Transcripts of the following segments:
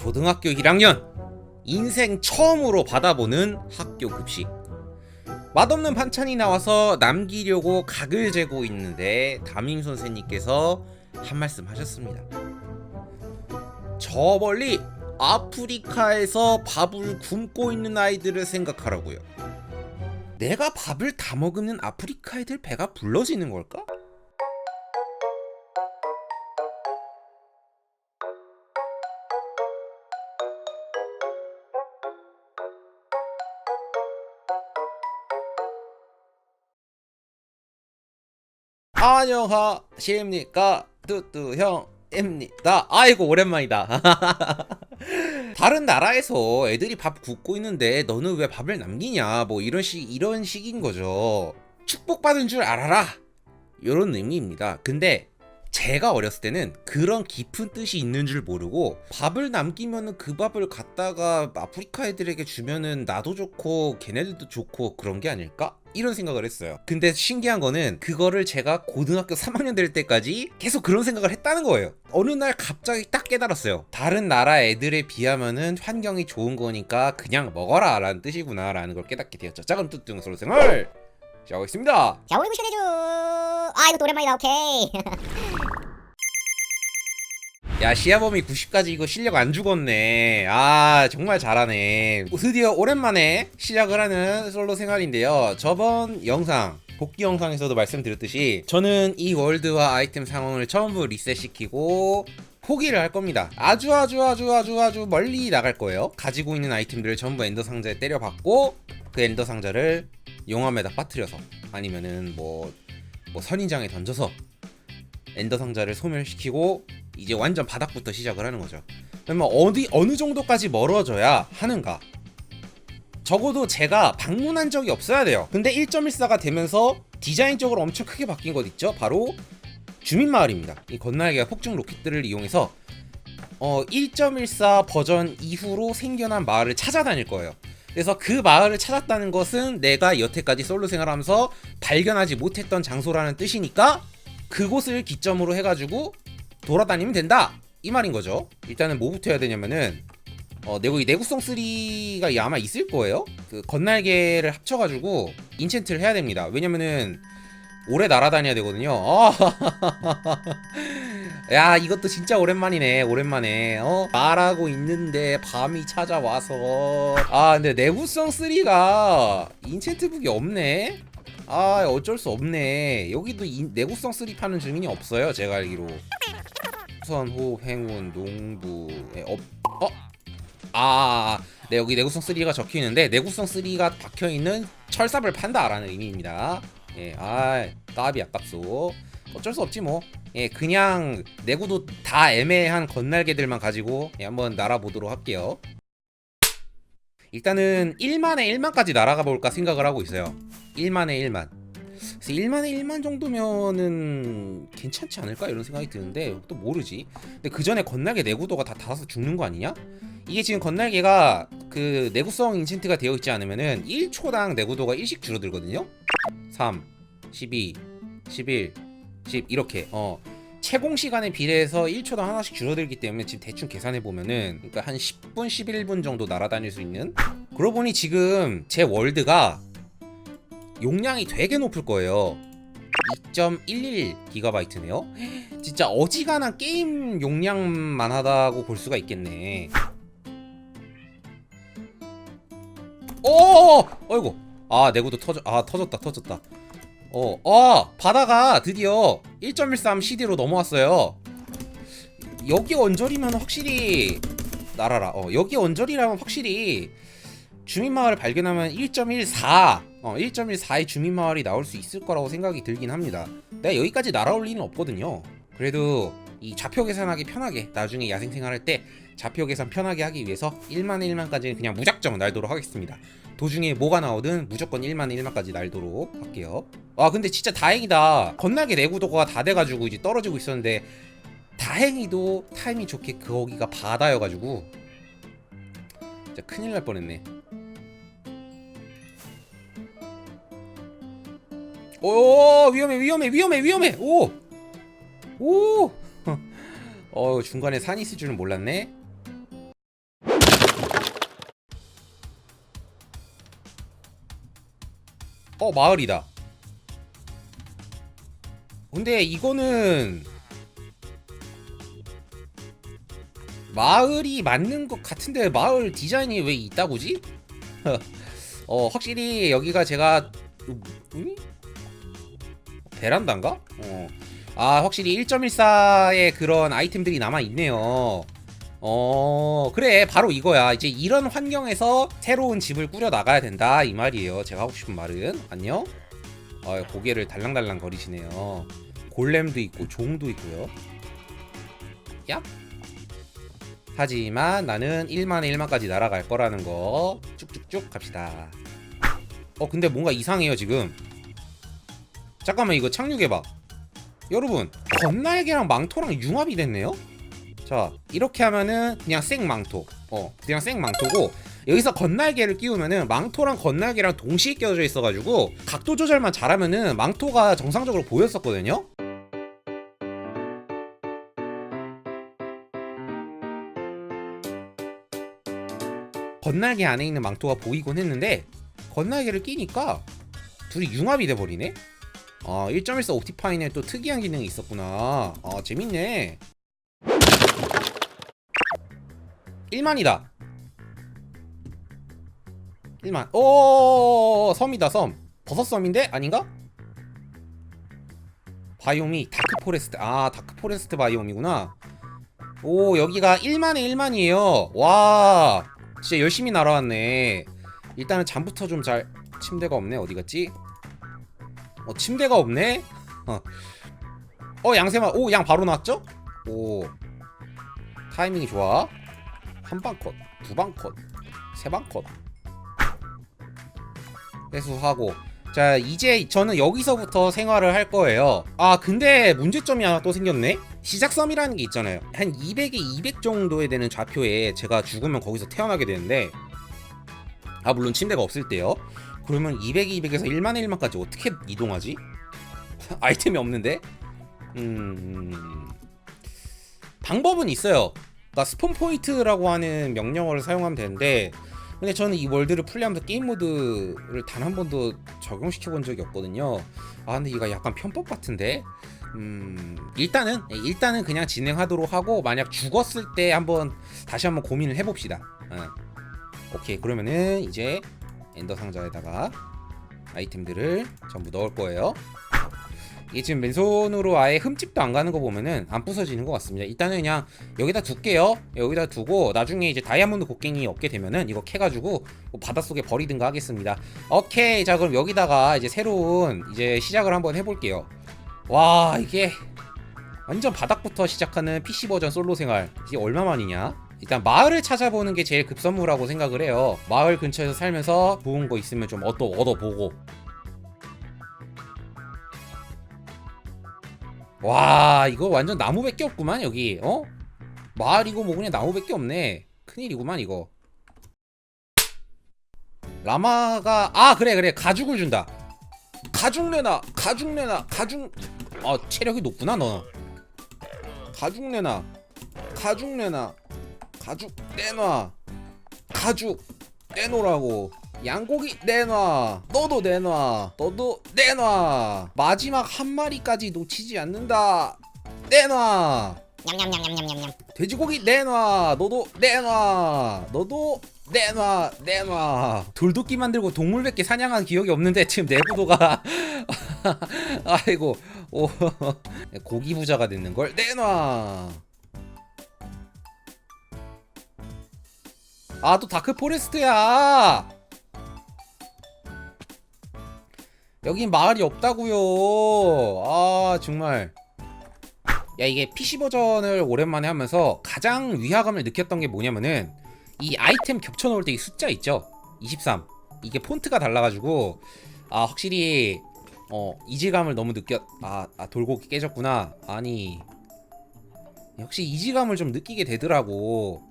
초등학교 1학년 인생 처음으로 받아보는 학교 급식 맛없는 반찬이 나와서 남기려고 각을 재고 있는데 담임 선생님께서 한 말씀 하셨습니다. 저 멀리 아프리카에서 밥을 굶고 있는 아이들을 생각하라고요. 내가 밥을 다 먹는 아프리카 애들 배가 불러지는 걸까? 안녕하십니까? 뚜뚜 형입니다. 아이고 오랜만이다. 다른 나라에서 애들이 밥 굽고 있는데 너는 왜 밥을 남기냐? 뭐 이런 식 이런 식인 거죠. 축복받은 줄 알아라. 이런 의미입니다. 근데 제가 어렸을 때는 그런 깊은 뜻이 있는 줄 모르고 밥을 남기면은 그 밥을 갖다가 아프리카 애들에게 주면은 나도 좋고 걔네들도 좋고 그런 게 아닐까? 이런 생각을 했어요. 근데 신기한 거는 그거를 제가 고등학교 3학년 될 때까지 계속 그런 생각을 했다는 거예요. 어느 날 갑자기 딱 깨달았어요. 다른 나라 애들에 비하면은 환경이 좋은 거니까 그냥 먹어라 라는 뜻이구나 라는 걸 깨닫게 되었죠. 자 그럼 뚜뚱 솔로 생활 시작하겠습니다. 자 오늘도 시대주 아 이것도 오랜만이다. 오케이. 야 시아범이 90까지 이거 실력 안 죽었네. 아 정말 잘하네. 드디어 오랜만에 시작을 하는 솔로 생활인데요. 저번 영상 복귀 영상에서도 말씀드렸듯이 저는 이 월드와 아이템 상황을 전부 리셋시키고 포기를 할 겁니다. 아주 아주 아주 아주 아주 멀리 나갈 거예요. 가지고 있는 아이템들을 전부 엔더 상자에 때려박고 그 엔더 상자를 용암에다 빠뜨려서 아니면은 뭐, 뭐 선인장에 던져서 엔더 상자를 소멸시키고 이제 완전 바닥부터 시작을 하는 거죠. 그러면 어디 어느 정도까지 멀어져야 하는가? 적어도 제가 방문한 적이 없어야 돼요. 근데 1.14가 되면서 디자인적으로 엄청 크게 바뀐 것 있죠? 바로 주민 마을입니다. 이 건날개가 폭죽 로켓들을 이용해서 어 1.14 버전 이후로 생겨난 마을을 찾아다닐 거예요. 그래서 그 마을을 찾았다는 것은 내가 여태까지 솔로 생활하면서 발견하지 못했던 장소라는 뜻이니까 그곳을 기점으로 해가지고 돌아다니면 된다 이 말인 거죠. 일단은 뭐부터 해야 되냐면은 어 내구 이 내구성 3가 아마 있을 거예요. 그 건날개를 합쳐가지고 인챈트를 해야 됩니다. 왜냐면은 오래 날아다녀야 되거든요. 아, 야 이것도 진짜 오랜만이네. 오랜만에 어 말하고 있는데 밤이 찾아와서 아 근데 내구성 3가 인챈트북이 없네. 아 어쩔 수 없네. 여기도 이, 내구성 3 파는 주민이 없어요. 제가 알기로. 우선 호흡 행운 농부에 업 어? 아, 네 여기 내구성 3가 적혀 있는데 내구성 3가 박혀 있는 철삽을 판다라는 의미입니다. 예, 아, 까비 아깝소. 어쩔 수 없지 뭐. 예, 그냥 내구도 다 애매한 건날개들만 가지고 예, 한번 날아보도록 할게요. 일단은 1만에 1만까지 날아가 볼까 생각을 하고 있어요. 1만에 1만. 그래서 1만에 1만 정도면은 괜찮지 않을까 이런 생각이 드는데 또 모르지. 근데 그 전에 건날개 내구도가 다 닿아서 죽는 거 아니냐? 이게 지금 건날개가 그 내구성 인챈트가 되어 있지 않으면은 1초당 내구도가 1씩 줄어들거든요. 3, 12, 11, 10 이렇게 어 채공 시간에 비례해서 1초당 하나씩 줄어들기 때문에 지금 대충 계산해 보면은 그러니까 한 10분, 11분 정도 날아다닐 수 있는. 그러고 보니 지금 제 월드가 용량이 되게 높을 거예요. 2.11GB네요. 진짜 어지간한 게임 용량만 하다고 볼 수가 있겠네. 오! 어이구. 아, 내구도 터져. 아, 터졌다. 터졌다. 어. 아, 바다가 드디어 1.13 CD로 넘어왔어요. 여기 언저리면 확실히 날아라. 어, 여기 언저리라면 확실히 주민 마을을 발견하면 1.14, 어, 1.14의 주민 마을이 나올 수 있을 거라고 생각이 들긴 합니다. 내가 여기까지 날아올 리는 없거든요. 그래도 이 좌표 계산하기 편하게 나중에 야생 생활할 때 좌표 계산 편하게 하기 위해서 1만 1만까지는 그냥 무작정 날도록 하겠습니다. 도중에 뭐가 나오든 무조건 1만 1만까지 날도록 할게요. 아 근데 진짜 다행이다. 건날개 내구도가 다 돼가지고 이제 떨어지고 있었는데 다행히도 타이밍 좋게 거기가 바다여가지고 진짜 큰일 날 뻔했네. 오 위험해 위험해 위험해 위험해 오 오. 어 중간에 산이 있을 줄은 몰랐네 어 마을이다 근데 이거는 마을이 맞는 것 같은데 마을 디자인이 왜 있다고지? 어 확실히 여기가 제가 음? 음? 베란다인가? 어 아 확실히 1.14의 그런 아이템들이 남아 있네요. 어 그래 바로 이거야. 이제 이런 환경에서 새로운 집을 꾸려 나가야 된다 이 말이에요. 제가 하고 싶은 말은. 안녕? 어, 고개를 달랑달랑 거리시네요. 골렘도 있고 종도 있고요. 얍. 하지만 나는 1만에 1만까지 날아갈 거라는 거 쭉쭉쭉 갑시다. 어 근데 뭔가 이상해요 지금. 잠깐만 이거 착륙해봐 여러분 건날개랑 망토랑 융합이 됐네요? 자 이렇게 하면은 그냥 생 망토. 어 그냥 생 망토고 여기서 건날개를 끼우면은 망토랑 건날개랑 동시에 껴져 있어가지고 각도 조절만 잘하면은 망토가 정상적으로 보였었거든요? 건날개 안에 있는 망토가 보이곤 했는데 건날개를 끼니까 둘이 융합이 돼버리네 아 1.14 옵티파인에 또 특이한 기능이 있었구나. 아 재밌네. 1만이다. 1만. 오 섬이다 섬. 버섯섬인데? 아닌가? 바이옴이 다크포레스트 아 다크포레스트 바이옴이구나. 오 여기가 1만에 1만이에요. 와 진짜 열심히 날아왔네. 일단은 잠부터 좀 잘 침대가 없네. 어디 갔지? 어 침대가 없네? 어, 어 양세마 오양 바로 나왔죠? 오 타이밍이 좋아 한 방 컷, 두 방 컷, 세 방 컷. 회수하고 자 이제 저는 여기서부터 생활을 할 거예요. 아 근데 문제점이 하나 또 생겼네. 시작섬이라는 게 있잖아요. 한 200에 200 정도에 되는 좌표에 제가 죽으면 거기서 태어나게 되는데 아 물론 침대가 없을 때요. 그러면 200에 200에서 1만에 1만까지 어떻게 이동하지? 아이템이 없는데? 음 방법은 있어요. 그러니까 스폰 포인트라고 하는 명령어를 사용하면 되는데 근데 저는 이 월드를 플레이하면서 게임 모드를 단 한 번도 적용시켜 본 적이 없거든요. 아 근데 이거 약간 편법 같은데. 음 일단은 예, 일단은 그냥 진행하도록 하고 만약 죽었을 때 한번 다시 한번 고민을 해봅시다. 어. 오케이 그러면은 이제 엔더 상자에다가 아이템들을 전부 넣을 거예요. 이게 지금 맨손으로 아예 흠집도 안 가는 거 보면은 안 부서지는 것 같습니다. 일단은 그냥 여기다 둘게요. 여기다 두고 나중에 이제 다이아몬드 곡괭이 얻게 되면은 이거 캐가지고 뭐 바닷속에 버리든가 하겠습니다. 오케이. 자, 그럼 여기다가 이제 새로운 이제 시작을 한번 해볼게요. 와, 이게 완전 바닥부터 시작하는 PC 버전 솔로 생활. 이게 얼마 만이냐? 일단 마을을 찾아보는 게 제일 급선무라고 생각을 해요. 마을 근처에서 살면서 좋은 거 있으면 좀 얻어 얻어보고. 와 이거 완전 나무밖에 없구만 여기. 어? 마을이고 뭐 그냥 나무밖에 없네. 큰일이구만 이거. 라마가 아 그래 그래. 가죽을 준다. 가죽 내놔 가죽 내놔 가죽 아 체력이 높구나 너 가죽 내놔 가죽 내놔 가죽 내놔. 가죽 내놓으라고. 양고기 내놔. 너도 내놔. 너도 내놔. 마지막 한 마리까지 놓치지 않는다. 내놔. 냠냠냠냠냠냠냠. 돼지고기 내놔. 너도 내놔. 너도 내놔. 내놔. 돌도끼 만들고 동물밖에 사냥한 기억이 없는데 지금 내부도가 아이고. 오. 고기 부자가 됐는 걸 내놔 아 또 다크 포레스트야. 여긴 마을이 없다고요. 아 정말. 야 이게 PC 버전을 오랜만에 하면서 가장 위화감을 느꼈던 게 뭐냐면은 이 아이템 겹쳐 놓을 때 이 숫자 있죠? 23 이게 폰트가 달라가지고 아 확실히 어 이질감을 너무 느꼈 아, 아 돌고기 깨졌구나. 아니. 역시 이질감을 좀 느끼게 되더라고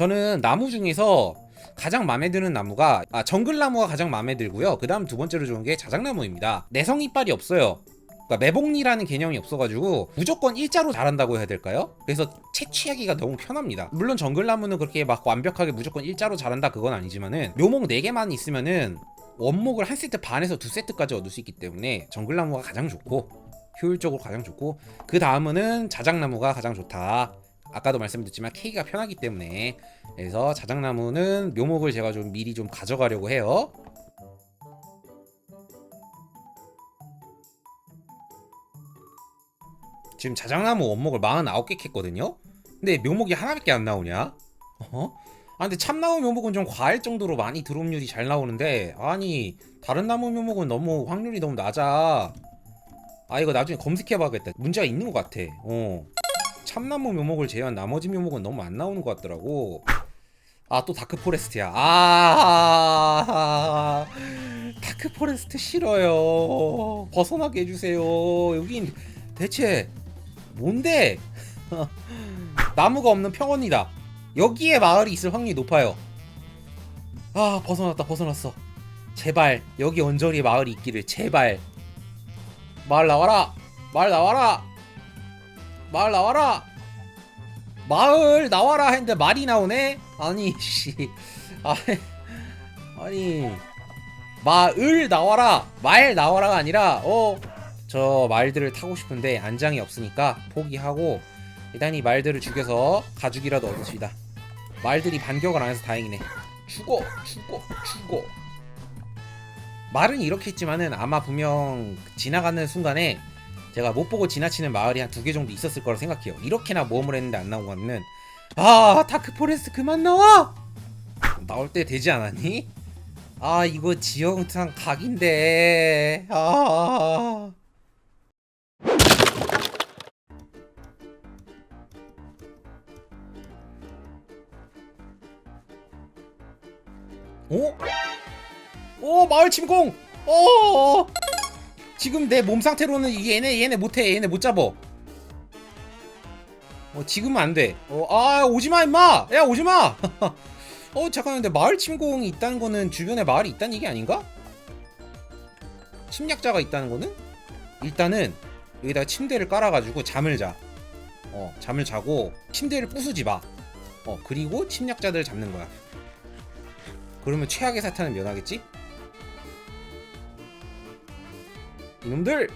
저는 나무 중에서 가장 마음에 드는 나무가 아, 정글나무가 가장 마음에 들고요 그 다음 두 번째로 좋은 게 자작나무입니다 내성 이빨이 없어요 그러니까 매복리라는 개념이 없어가지고 무조건 일자로 자란다고 해야 될까요? 그래서 채취하기가 너무 편합니다. 물론 정글나무는 그렇게 막 완벽하게 무조건 일자로 자란다 그건 아니지만은 묘목 4개만 있으면은 원목을 한 세트 반에서 두 세트까지 얻을 수 있기 때문에 정글나무가 가장 좋고 효율적으로 가장 좋고 그 다음은 자작나무가 가장 좋다. 아까도 말씀드렸지만 K가 편하기 때문에 그래서 자작나무는 묘목을 제가 좀 미리 좀 가져가려고 해요. 지금 자작나무 원목을 49개 캤거든요. 근데 묘목이 하나밖에 안 나오냐? 어? 아 근데 참나무 묘목은 좀 과할 정도로 많이 드롭률이 잘 나오는데 아니 다른 나무 묘목은 너무 확률이 너무 낮아. 아 이거 나중에 검색해봐야겠다. 문제가 있는 것 같아. 어. 참나무 묘목을 제외한 나머지 묘목은 너무 안 나오는 것 같더라고. 아 또 다크 포레스트야. 아 다크 포레스트 싫어요. 벗어나게 해주세요. 여긴 대체 뭔데? 나무가 없는 평원이다. 여기에 마을이 있을 확률이 높아요. 아 벗어났다 벗어났어. 제발 여기 언저리에 마을이 있기를 제발. 마을 나와라. 마을 나와라. 마을 나와라. 마을 나와라 했는데 말이 나오네. 아니 씨. 아, 아니 마을 나와라. 말 나와라가 아니라 어. 저 말들을 타고 싶은데 안장이 없으니까 포기하고 일단 이 말들을 죽여서 가죽이라도 얻읍시다. 말들이 반격을 안 해서 다행이네. 죽어, 죽어, 죽어. 말은 이렇게 했지만은 아마 분명 지나가는 순간에 제가 못 보고 지나치는 마을이 한 두 개 정도 있었을 거라 생각해요. 이렇게나 모험을 했는데 안 나온 거는 아 다크 포레스트 그만 나와. 나올 때 되지 않았니? 아 이거 지형상 각인데 아. 어? 오 마을 침공! 어 지금 내 몸 상태로는 이 얘네 얘네 못해 얘네 못 잡어. 어 지금은 안 돼. 어아 오지마 임마! 야 오지마! 어 잠깐 근데 마을 침공이 있다는 거는 주변에 마을이 있다는 얘기 아닌가? 침략자가 있다는 거는? 일단은 여기다가 침대를 깔아가지고 잠을 자. 어 잠을 자고 침대를 부수지 마. 어 그리고 침략자들을 잡는 거야. 그러면 최악의 사탄은 면하겠지? 이놈들!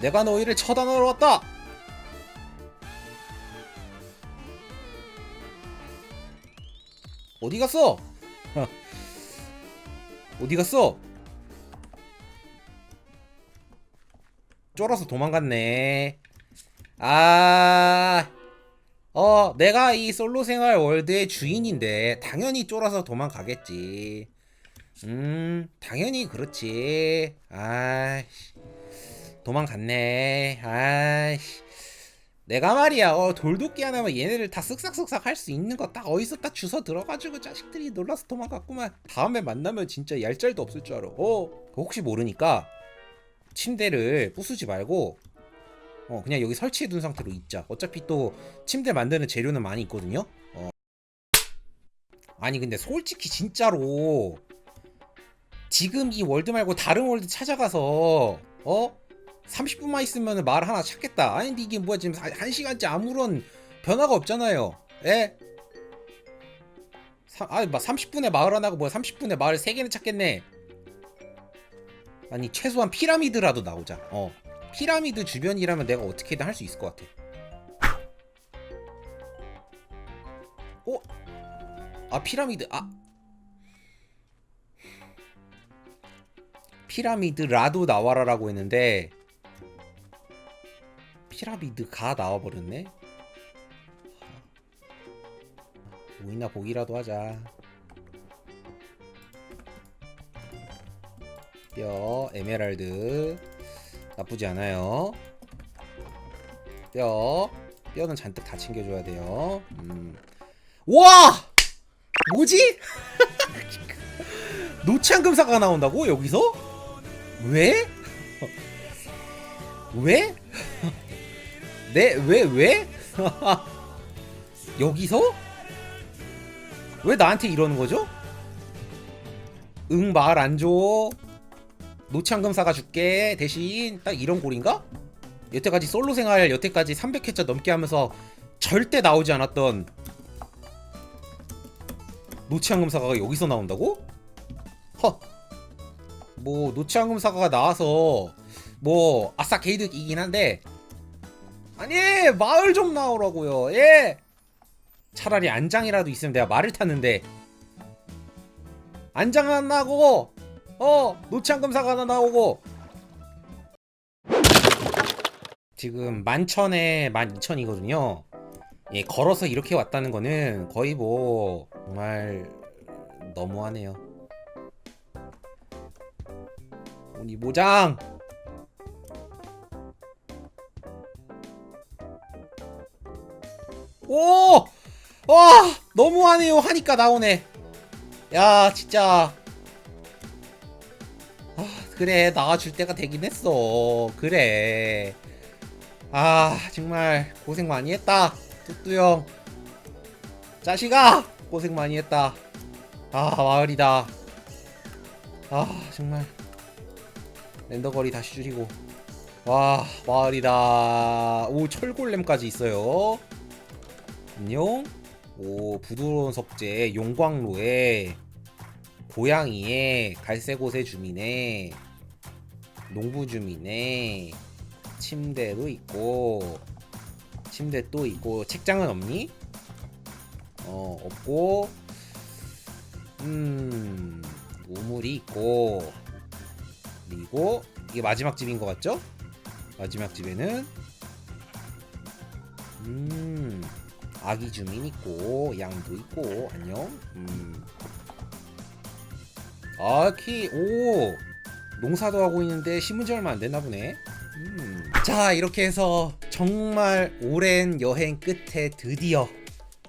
내가 너희를 처단하러 왔다! 어디 갔어? 어디 갔어? 쫄아서 도망갔네. 아, 어, 내가 이 솔로 생활 월드의 주인인데 당연히 쫄아서 도망가겠지. 음, 당연히 그렇지. 아이씨, 도망갔네. 아이씨, 내가 말이야, 어, 돌도끼 하나면 얘네를 다 쓱싹쓱싹 할 수 있는 거 딱 어디서 딱 주워 들어가지고 자식들이 놀라서 도망갔구만. 다음에 만나면 진짜 얄짤도 없을 줄 알아. 어, 혹시 모르니까 침대를 부수지 말고 어 그냥 여기 설치해 둔 상태로 있자. 어차피 또 침대 만드는 재료는 많이 있거든요. 어. 아니 근데 솔직히 진짜로 지금 이 월드 말고 다른 월드 찾아가서 어 30분만 있으면 말 하나 찾겠다. 아니 근데 이게 뭐야 지금 한- 한 시간째 아무런 변화가 없잖아요. 예? 사, 아니 막 30분에 마을 하나가 뭐야 30분에 마을 3개는 찾겠네. 아니 최소한 피라미드라도 나오자. 어. 피라미드 주변이라면 내가 어떻게든 할 수 있을 것 같아. 어? 아 피라미드 아 피라미드 라도 나와라라고 했는데 피라미드가 나와버렸네. 오이나 보기라도 하자. 뼈, 에메랄드 나쁘지 않아요. 뼈, 뼈는 잔뜩 다 챙겨줘야 돼요. 음. 와, 뭐지? 노치안금사가 나온다고 여기서? 왜? 왜? 네, 왜, 왜? 여기서? 왜 나한테 이러는 거죠? 응, 말 안 줘. 노치안금사가 줄게. 대신 딱 이런 꼴인가? 여태까지 솔로 생활 여태까지 300회차 넘게 하면서 절대 나오지 않았던 노치안금사가 여기서 나온다고? 허. 뭐 노치앙금 사과가 나와서 뭐 아싸 개이득이긴 한데 아니 마을 좀 나오라고요. 예. 차라리 안장이라도 있으면 내가 말을 탔는데 안장 안 나고 어 노치앙금 사과 하나 나오고 지금 만천에 만이천이거든요. 예, 걸어서 이렇게 왔다는 거는 거의 뭐 정말 너무하네요. 오니 모장. 오! 와! 너무하네요. 하니까 나오네. 야, 진짜. 아, 그래. 나와줄 때가 되긴 했어. 그래. 아, 정말 고생 많이 했다. 뚜뚜 형. 자식아! 고생 많이 했다. 아, 마을이다. 아, 정말. 렌더 거리 다시 줄이고. 와, 마을이다. 오, 철골렘까지 있어요. 안녕. 오, 부드러운 석재, 용광로에 고양이에 갈색 옷의 주민에 농부 주민에 침대도 있고 침대 또 있고 책장은 없니? 어 없고 음 우물이 있고 그리고 이게 마지막 집인 것 같죠? 마지막 집에는 음 아기 주민 있고 양도 있고 안녕 음 아키 오 농사도 하고 있는데 심은 지 얼마 안 됐나 보네 음. 자 이렇게 해서 정말 오랜 여행 끝에 드디어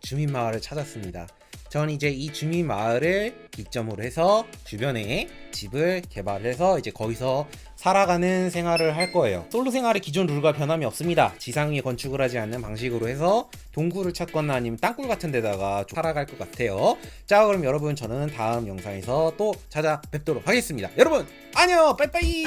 주민 마을을 찾았습니다. 전 이제 이 주민 마을을 기점으로 해서 주변에 집을 개발해서 이제 거기서 살아가는 생활을 할 거예요. 솔로 생활의 기존 룰과 변함이 없습니다. 지상 위에 건축을 하지 않는 방식으로 해서 동굴을 찾거나 아니면 땅굴 같은 데다가 좀 살아갈 것 같아요. 자 그럼 여러분 저는 다음 영상에서 또 찾아뵙도록 하겠습니다. 여러분 안녕 빠이빠이